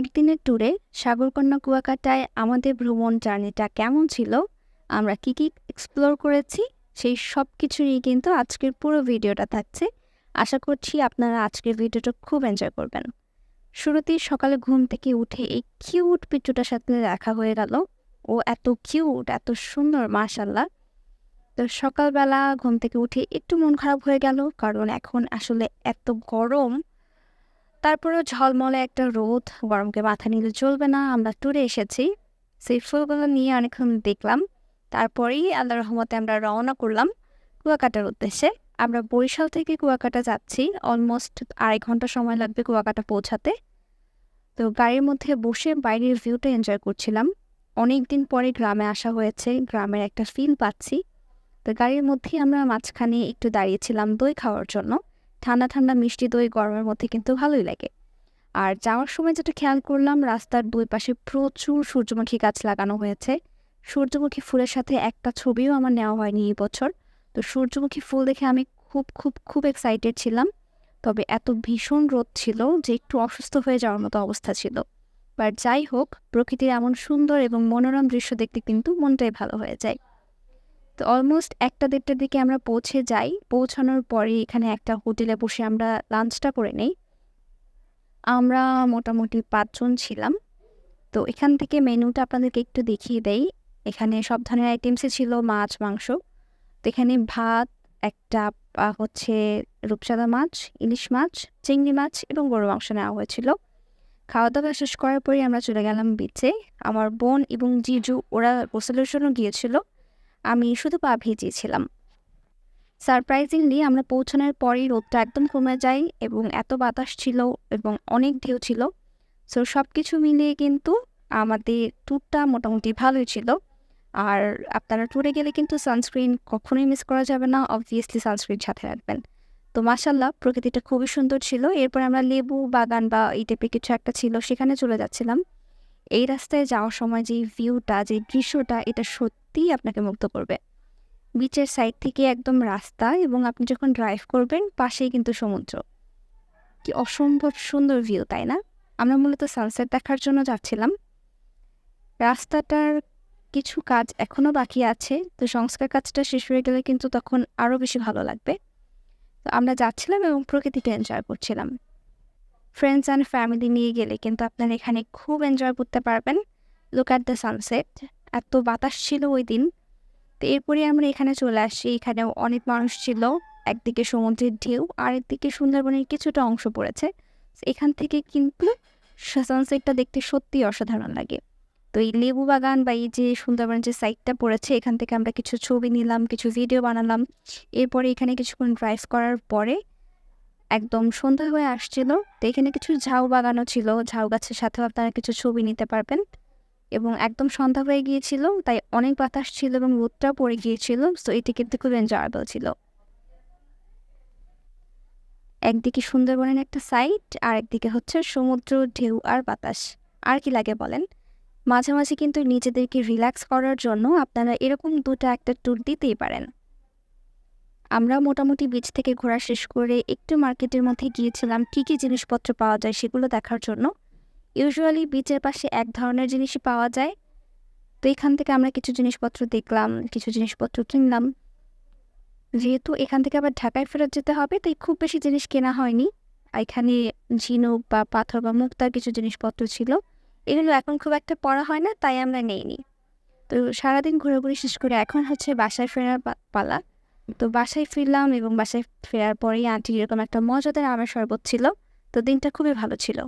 একদিনের ট্যুরে সাগরকন্যা কুয়াকাটায় আমাদের ভ্রমণ জার্নিটা কেমন ছিল, আমরা কি কি এক্সপ্লোর করেছি, সেই সব কিছু নিয়ে কিন্তু আজকের পুরো ভিডিওটা থাকছে। আশা করছি আপনারা আজকের ভিডিওটা খুব এনজয় করবেন। শুরুতেই সকালে ঘুম থেকে উঠে এই কিউট পিচুটার সাথে দেখা হয়ে গেল। ও এত কিউট এত সুন্দর মাশাল্লাহ তো সকালবেলা ঘুম থেকে উঠে একটু মন খারাপ হয়ে গেল, কারণ এখন আসলে এত গরম। তারপরেও ঝলমলে একটা রোদ, গরমকে মাথা নিলে চলবে না, আমরা ট্যুরে এসেছি। সেই ফুলগুলো নিয়ে অনেকক্ষণ দেখলাম। তারপরেই আল্লাহ রহমতে আমরা রওনা করলাম কুয়াকাটার উদ্দেশ্যে। আমরা বরিশাল থেকে কুয়াকাটা যাচ্ছি, অলমোস্ট আড়াই ঘণ্টা সময় লাগবে কুয়াকাটা পৌঁছাতে। তো গাড়ির মধ্যে বসে বাইরের ভিউটা এনজয় করছিলাম। অনেক দিন পরে গ্রামে আসা হয়েছে, গ্রামের একটা ফিল পাচ্ছি। তো গাড়ির মধ্যেই আমরা মাঝখানে একটু দাঁড়িয়েছিলাম দই খাওয়ার জন্য। ঠান্ডা ঠান্ডা মিষ্টি দই গরমের মধ্যে কিন্তু ভালোই লাগে। আর যাওয়ার সময় যেটা খেয়াল করলাম, রাস্তার দুই পাশে প্রচুর সূর্যমুখী গাছ লাগানো হয়েছে। সূর্যমুখী ফুলের সাথে একটা ছবিও আমার নেওয়া হয়নি এই বছর। তো সূর্যমুখী ফুল দেখে আমি খুব খুব খুব এক্সাইটেড ছিলাম। তবে এত ভীষণ রোদ ছিল যে একটু অসুস্থ হয়ে যাওয়ার মতো অবস্থা ছিল। বাট যাই হোক, প্রকৃতির এমন সুন্দর এবং মনোরম দৃশ্য দেখতে কিন্তু মনটাই ভালো হয়ে যায়। তো অলমোস্ট একটা দেড়টার দিকে আমরা পৌঁছে যাই। পৌঁছানোর পরে এখানে একটা হোটেলে বসে আমরা লাঞ্চটা করে নেই। আমরা মোটামুটি পাঁচজন ছিলাম। তো এখান থেকে মেনুটা আপনাদেরকে একটু দেখিয়ে দেই। এখানে সব ধরনের আইটেমসই ছিল মাছ, মাংস। তো এখানে ভাত, একটা হচ্ছে রূপচাঁদা মাছ, ইলিশ মাছ, চিংড়ি মাছ এবং গরু মাংস নেওয়া হয়েছিল। খাওয়া দাওয়া শেষ করার পরে আমরা চলে গেলাম বিচে আমার বোন এবং জিজু, ওরা গোসলের জন্য গিয়েছিল। আমি শুধু পা ভিজিয়েছিলাম। সারপ্রাইজিংলি আমরা পৌঁছানোর পরেই রোদটা একদম কমে যায় এবং এত বাতাস ছিল এবং অনেক ঢেউ ছিল। সো সব কিছু মিলিয়ে কিন্তু আমাদের ট্যুরটা মোটামুটি ভালোই ছিল। আর আপনারা ট্যুরে গেলে কিন্তু সানস্ক্রিন কখনোই মিস করা যাবে না অবভিয়াসলি সানস্ক্রিন সাথে রাখবেন। তো মাসাল্লাহ প্রকৃতিটা খুবই সুন্দর ছিল। এরপর আমরা লেবু, বাগান বা এই টাইপের কিছু একটা ছিল, সেখানে চলে যাচ্ছিলাম। এই রাস্তায় যাওয়ার সময় যে ভিউটা যে দৃশ্যটা, এটা সত্যিই আপনাকে মুগ্ধ করবে। বিচের সাইড থেকে একদম রাস্তা এবং আপনি যখন ড্রাইভ করবেন, পাশেই কিন্তু সমুদ্র। কি অসম্ভব সুন্দর ভিউ তাই না? আমরা মূলত সানসেট দেখার জন্য যাচ্ছিলাম। রাস্তাটার কিছু কাজ এখনও বাকি আছে, তো সংস্কার কাজটা শেষ হয়ে গেলে কিন্তু তখন আরও বেশি ভালো লাগবে। তো আমরা যাচ্ছিলাম এবং প্রকৃতিটা এনজয় করছিলাম। ফ্রেন্ডস অ্যান্ড ফ্যামিলি নিয়ে গেলে কিন্তু আপনারা এখানে খুব এনজয় করতে পারবেন। লুক অ্যাট দ্য সানসেট এত বাতাস ছিল ওই দিন। তো এরপরে আমরা এখানে চলে আসি এখানে অনেক মানুষ ছিল। একদিকে সমুদ্রের ঢেউ আর একদিকে সুন্দরবনের কিছুটা অংশ পড়েছে। এখান থেকে কিন্তু সানসেটটা দেখতে সত্যিই অসাধারণ লাগে। তো এই লেবু বাগান বা এই যে সুন্দরবনের যে সাইডটা পড়েছে, এখান থেকে আমরা কিছু ছবি নিলাম, কিছু ভিডিও বানালাম। এরপরে এখানে কিছুক্ষণ ড্রাইভ করার পরে একদম সন্ধ্যা হয়ে আসছিল। তো এখানে কিছু ঝাউ বাগানও ছিল। ঝাউ গাছের সাথেও আপনারা কিছু ছবি নিতে পারবেন। এবং একদম সন্ধ্যা হয়ে গিয়েছিল, তাই অনেক বাতাস ছিল এবং রোদটাও পড়ে গিয়েছিল সো এটি কিন্তু খুব এনজয়েবল ছিল। একদিকে সুন্দরবনের একটা সাইড আর একদিকে হচ্ছে সমুদ্র, ঢেউ আর বাতাস। আর কি লাগে বলেন? মাঝে মাঝে কিন্তু নিজেদেরকে রিল্যাক্স করার জন্য আপনারা এরকম দুটো একটা ট্যুর দিতেই পারেন। আমরা মোটামুটি বিচ থেকে ঘোরা শেষ করে একটু মার্কেটের মধ্যে গিয়েছিলাম, কী কী জিনিসপত্র পাওয়া যায় সেগুলো দেখার জন্য। ইউজুয়ালি বিচের পাশে এক ধরনের জিনিসই পাওয়া যায়। তো এখান থেকে আমরা কিছু জিনিসপত্র দেখলাম, কিছু জিনিসপত্র কিনলাম। যেহেতু এখান থেকে আবার ঢাকায় ফেরত যেতে হবে, তাই খুব বেশি জিনিস কেনা হয়নি। এখানে ঝিনুক বা পাথর বা মুক্তার কিছু জিনিসপত্র ছিল। এগুলো এখন খুব একটা পড়া হয় না, তাই আমরা নেইনি। তো সারাদিন ঘোরাঘুরি শেষ করে এখন হচ্ছে বাসায় ফেরার পালা। তো বাসায় ফিরলাম এবং বাসায় ফেরার পরেই আন্টি এরকম একটা মজাদার আমার শরবত ছিল। তো দিনটা খুবই ভালো ছিল।